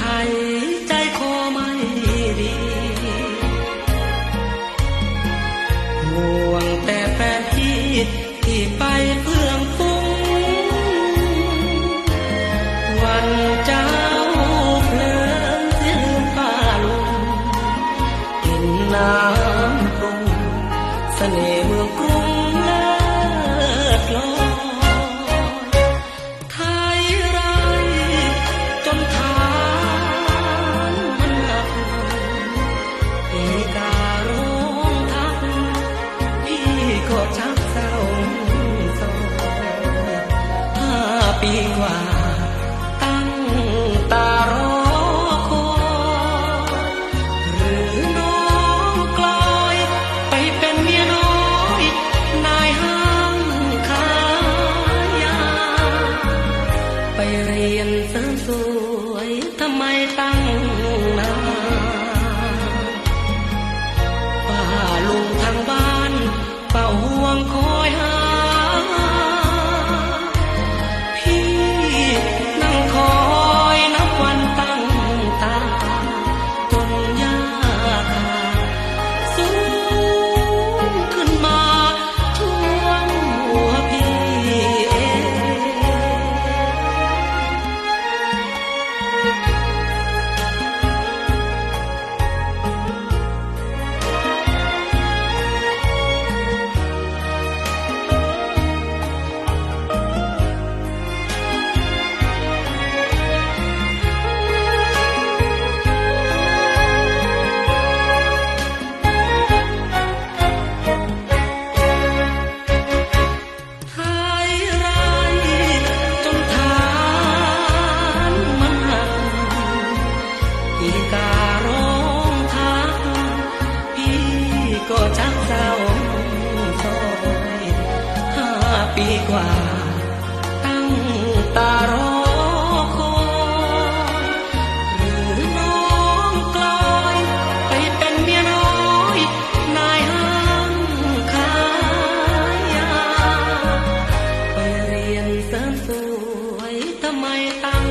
ถไยใจคอไม่ดีห่วงแต่แฟนพี่ที่ไปเพื่องฟุ้งวันเจ้าเพลินเที่ลืมป้าลุงกินน้ำปรุงเสน่ห์เมืองกรุง กว่า ตั้งตารอคอยหรือน้องกลอยไปเป็นเมียน้อยนายห้างขายยาไปเรียนเสริมสวยทำไมตั้ง